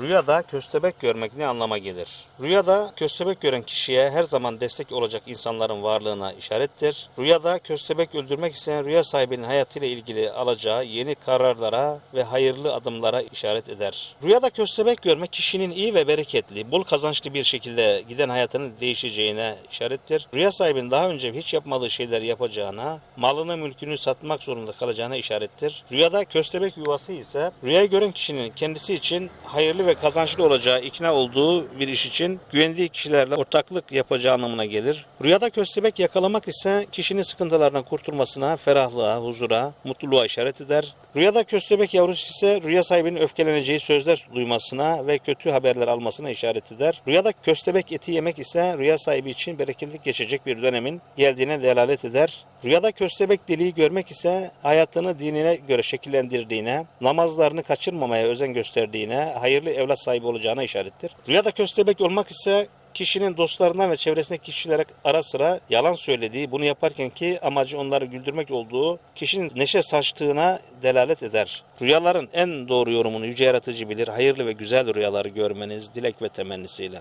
Rüyada köstebek görmek ne anlama gelir? Rüyada köstebek gören kişiye her zaman destek olacak insanların varlığına işarettir. Rüyada köstebek öldürmek isteyen rüya sahibinin hayatıyla ilgili alacağı yeni kararlara ve hayırlı adımlara işaret eder. Rüyada köstebek görmek kişinin iyi ve bereketli, bol kazançlı bir şekilde giden hayatının değişeceğine işarettir. Rüya sahibinin daha önce hiç yapmadığı şeyler yapacağına, malını mülkünü satmak zorunda kalacağına işarettir. Rüyada köstebek yuvası ise rüyayı gören kişinin kendisi için hayırlı ve kazançlı olacağı ikna olduğu bir iş için güvendiği kişilerle ortaklık yapacağı anlamına gelir. Rüyada köstebek yakalamak ise kişinin sıkıntılarından kurtulmasına, ferahlığa, huzura, mutluluğa işaret eder. Rüyada köstebek yavrusu ise rüya sahibinin öfkeleneceği sözler duymasına ve kötü haberler almasına işaret eder. Rüyada köstebek eti yemek ise rüya sahibi için bereketli geçecek bir dönemin geldiğine delalet eder. Rüyada köstebek deliği görmek ise hayatını dinine göre şekillendirdiğine, namazlarını kaçırmamaya özen gösterdiğine, hayırlı evlat sahibi olacağına işarettir. Rüyada köstebek olmak ise kişinin dostlarından ve çevresindeki kişilere ara sıra yalan söylediği, bunu yaparken ki amacı onları güldürmek olduğu, kişinin neşe saçtığına delalet eder. Rüyaların en doğru yorumunu yüce yaratıcı bilir. Hayırlı ve güzel rüyaları görmeniz dilek ve temennisiyle.